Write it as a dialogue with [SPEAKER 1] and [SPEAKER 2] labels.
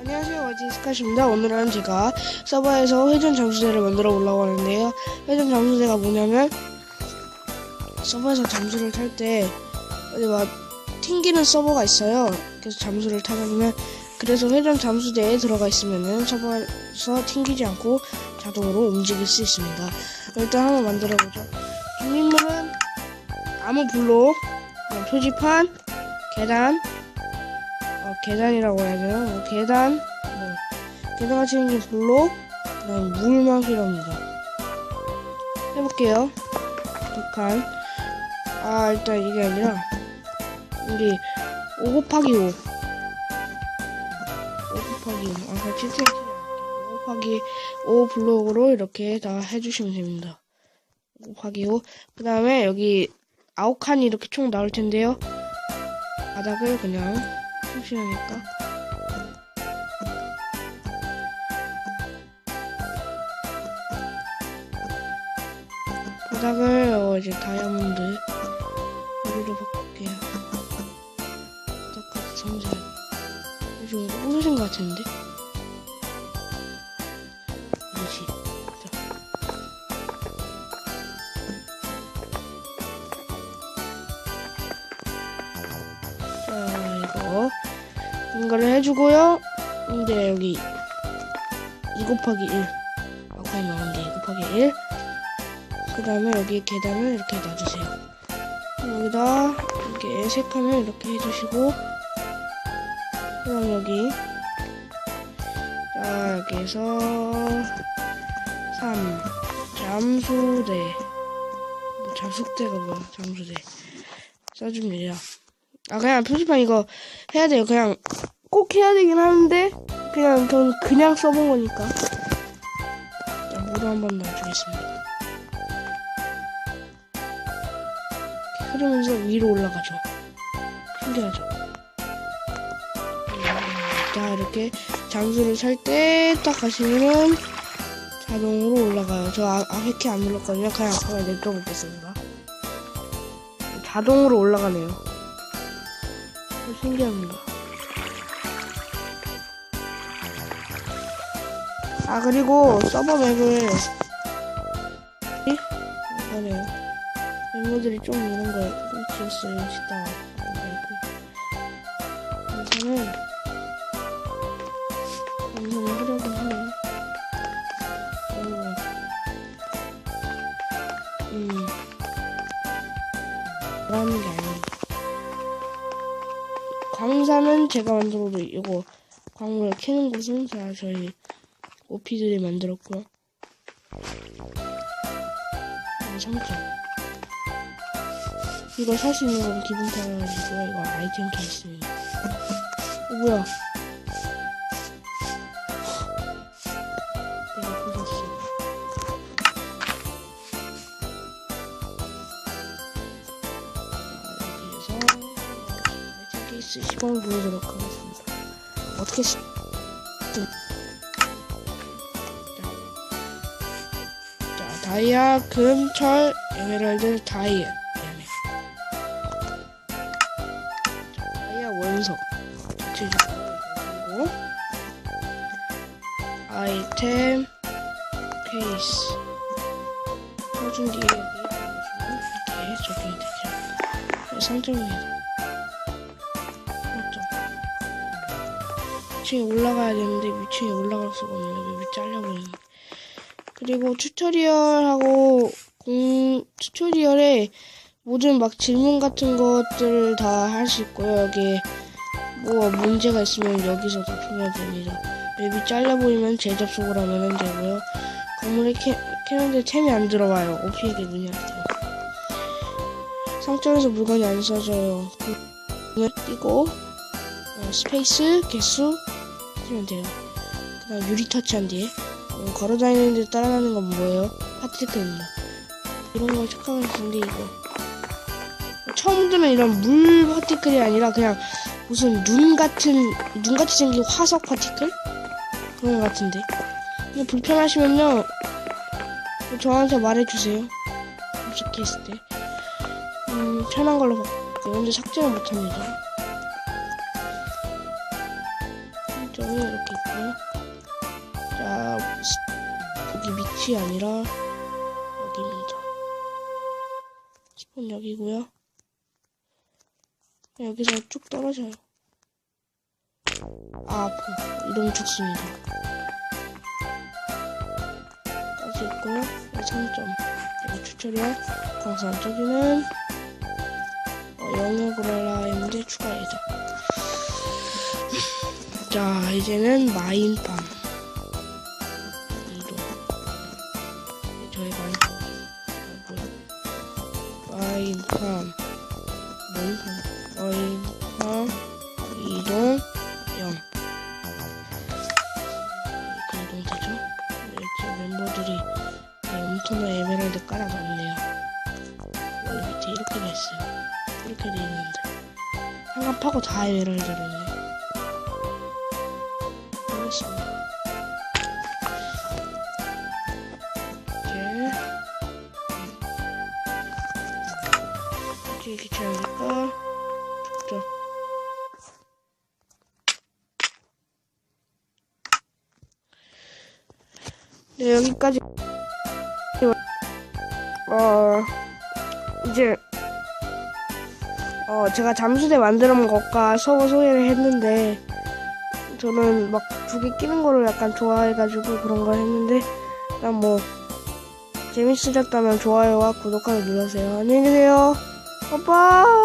[SPEAKER 1] 안녕하세요. YT 스카시입니다. 오늘은 제가 서버에서 회전 잠수대를 만들어 보려고 하는데요. 회전 잠수대가 뭐냐면 서버에서 잠수를 탈 때 어디 막 튕기는 서버가 있어요. 그래서 잠수를 타다 보면 그래서 회전 잠수대에 들어가 있으면은 서버에서 튕기지 않고 자동으로 움직일 수 있습니다 일단 한번 만들어 보죠 준비물은 나무 블록 그다음 표지판 계단 어, 계단이라고 해야 되나? 뭐 계단, 뭐, 계단같이 생긴 블록, 그 다음 물만 필요합니다. 해볼게요. 두 칸. 아, 일단 이게 아니라, 우리, 5 곱하기 5. 5 곱하기 5. 아, 같이 5 곱하기 5 블록으로 이렇게 다 해주시면 됩니다. 5 곱하기 5. 그 다음에 여기 9칸이 이렇게 총 나올 텐데요. 바닥을 그냥 심심하니까 바닥을 어, 이제 다이아몬드 유리로 바꿀게요 바닥까지 섬세하게 좀 오르신 것 같은데 이거를 해주고요. 근데 여기 2 곱하기 1 아까 나오는데 2 곱하기 1 그 다음에 여기 계단을 이렇게 놔주세요. 여기다 이렇게 세 칸을 이렇게 해주시고 그 다음 여기 자 여기에서 3 잠수대. 뭐 잠수대가 뭐야? 잠수대. 써줍니다. 아 그냥 표지판 이거 해야 돼요. 그냥 꼭 해야 되긴 하는데 그냥 전 그냥 써본 거니까. 자, 물을 한번 넣어주겠습니다. 흐르면서 위로 올라가죠. 신기하죠? 음, 자 이렇게 장수를 살 때딱 가시면은 자동으로 올라가요. 저 아, 아케키 안 눌렀거든요. 그냥 아까 냅둬 보겠습니다. 자동으로 올라가네요. 신기합니다. 아 그리고 서버 맵을 이? 이거네요. 멤버들이 좀 이런 걸 지었어요. 싶다. 우선은 우선은 하려고 하네요. 오. 음. 그러는 게 아니에요. 광산은 제가 만들어도 이거 광물을 캐는 곳은 다 저희 오피들이 만들었고요. 아, 상점. 이거 살수 있는 건 기분 따라가지고요. 이거 아이템 케이스입니다. 어, 뭐야? 내가 부쉈어. 자, 여기에서 아이템 케이스 시범을 보여드리도록 하겠습니다. 어떻게 시... 다이아, 금, 철, 에메랄드, 다이아. 다이아 원석. 그리고 아이템 케이스. 해준 뒤에 여기 이렇게 적용이 되죠. 상점입니다. 맞죠? 위층에 올라가야 되는데 위층에 올라갈 수가 없네요. 맵이 잘려버리네. 그리고 튜토리얼하고 공 튜토리얼에 모든 막 질문 같은 것들을 다 할 수 있고요. 여기 뭐 문제가 있으면 여기서도 풀면 됩니다. 맵이 잘려 보이면 재접속을 하면 되고요. 건물에 캐, 캐는데 템이 안 들어와요. 오피에게 문의하세요. 상점에서 물건이 안 써져요. 눈을 띄고 어, 스페이스 개수 하면 돼요. 그다음 유리 터치한 뒤에 어, 걸어다니는 데 따라가는 건 뭐예요? 파티클입니다. 이런 걸 착각할 텐데 이거 처음 들은 이런 물 파티클이 아니라 그냥 무슨 눈 같은 눈같이 생긴 화석 파티클 그런 것 같은데. 이거 불편하시면요 저한테 말해주세요. 검색했을 때. 음, 편한 걸로 바꿀게요. 근데 삭제는 못합니다. 점이 이렇게 있고요. 자, 스- 여기 밑이 아니라 여기입니다. 스폰 여기고요. 여기서 쭉 떨어져요. 아, 아파. 이동 좋습니다. 까지 있고요. 여기 3점. 여기 튜토리얼. 광산 저기는 어, 영역으로 했는데 추가 예정. 자, 이제는 마인팜. 마인팜. 마인팜. 마인팜. 이동. 0. 이렇게 이동되죠? 이렇게 멤버들이 엄청난 에메랄드 깔아놨네요. 여기 밑에 이렇게 돼 있어요. 이렇게 돼 있는데. 한간 파고 다 에메랄드를 했네. 이렇게 이렇게 쳐야니까 쭉 네, 여기까지. 어, 이제, 어, 제가 잠수대 만들어 본 것과 서버 소개를 했는데, 저는 막 두 개 끼는 거를 약간 좋아해가지고 그런 걸 했는데, 일단 뭐, 재밌으셨다면 좋아요와 구독하기 눌러주세요. 안녕히 계세요. 宝宝。